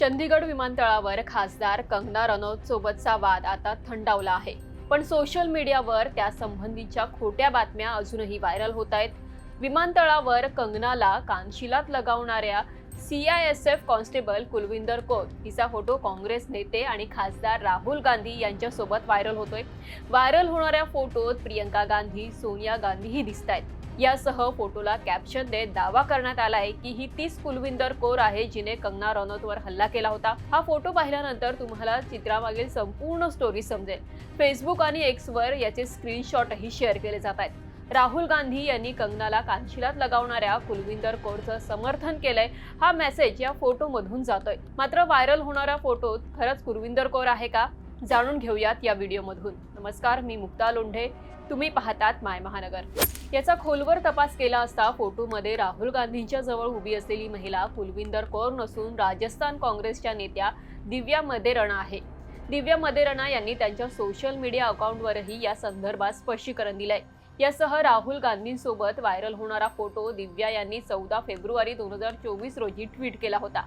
चंदीगड विमानतळावर खासदार कंगना रनौत सोबतचा वाद आता थंडावला आहे. पण सोशल मीडियावर त्या संबंधीच्या खोट्या बातम्या अजूनही व्हायरल होत आहेत. विमानतळावर कंगनाला कानशिलात लगावणाऱ्या सीआयएसएफ कॉन्स्टेबल कुलविंदर कौर हिचा फोटो काँग्रेस नेते आणि खासदार राहुल गांधी यांच्यासोबत व्हायरल होतोय. व्हायरल होणाऱ्या फोटोत प्रियंका गांधी सोनिया गांधीही दिसत आहेत यासह फोटोला कॅप्शन देत दावा करण्यात आला आहे की ही तीच कुलविंदर कौर आहे जिने कंगना रनौतवर हल्ला केला होता. हा फोटो पाहिल्यानंतर तुम्हाला चित्रामागील संपूर्ण स्टोरी समजेल. फेसबुक आणि एक्सवर याचे स्क्रीनशॉटही शेअर केले जात आहेत. राहुल गांधी यांनी कंगनाला कानशिलात लगावणाऱ्या कुलविंदर कौरचं समर्थन केलंय. हा मेसेज या फोटोमधून जातोय. मात्र व्हायरल होणाऱ्या फोटोत खरंच कुलविंदर कौर आहे का? जाणून घेऊयात या व्हिडिओमधून. नमस्कार मी मुक्ता लोंढे. तुम्ही पाहतात माय महानगर. याचा खोलवर तपास केला असता फोटोमध्ये राहुल गांधींच्या जवळ उभी असलेली महिला कुलविंदर कौर नसून राजस्थान काँग्रेसच्या नेत्या दिव्या मदेरणा आहे. दिव्या मदेरणा यांनी त्यांच्या सोशल मीडिया अकाउंटवरही या संदर्भात स्पष्टीकरण दिलंय. यासह राहुल गांधींसोबत व्हायरल होणारा फोटो दिव्या यांनी चौदा फेब्रुवारी दोन हजार चोवीस रोजी ट्विट केला होता.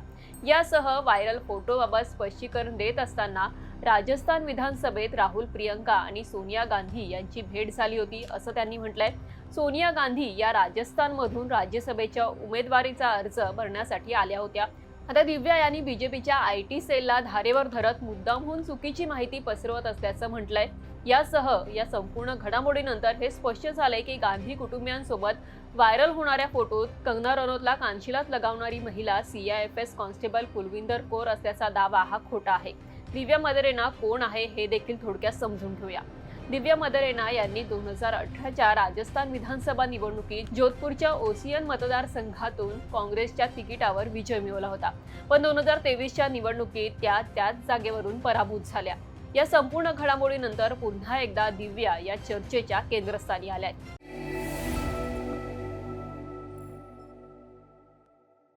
यासह व्हायरल फोटोबाबत स्पष्टीकरण देत असताना राजस्थान विधानसभेत राहुल प्रियंका आणि सोनिया गांधी यांची भेट झाली होती असं त्यांनी म्हटलंय. सोनिया गांधी या राजस्थानमधून राज्यसभेच्या उमेदवारीचा अर्ज भरण्यासाठी आल्या होत्या. आता दिव्या यांनी बीजेपीच्या आय टी सेलला धारेवर धरत मुद्दामहून चुकीची माहिती पसरवत असल्याचं म्हटलंय. यासह या संपूर्ण घडामोडीनंतर हे स्पष्ट झालंय की गांधी कुटुंबियांसोबत व्हायरल होणाऱ्या फोटोत कंगना रनौतला कानशिलात लगावणारी महिला सीआयएफएस कॉन्स्टेबल कुलविंदर कौर असल्याचा दावा हा खोटा आहे. दिव्या मदरेना कोण आहे हे देखील थोडक्यात समजून घेऊया. दिव्या मदरेना यांनी दोन हजार अठराच्या राजस्थान विधानसभा निवडणुकीत जोधपूरच्या ओसियन मतदारसंघातून काँग्रेसच्या तिकिटावर विजय मिळवला होता. पण दोन हजार तेवीसच्या निवडणुकीत त्या त्याच जागेवरून पराभूत झाल्या. या संपूर्ण घडामोडीनंतर पुन्हा एकदा दिव्या या चर्चेच्या केंद्रस्थानी आल्या आहेत.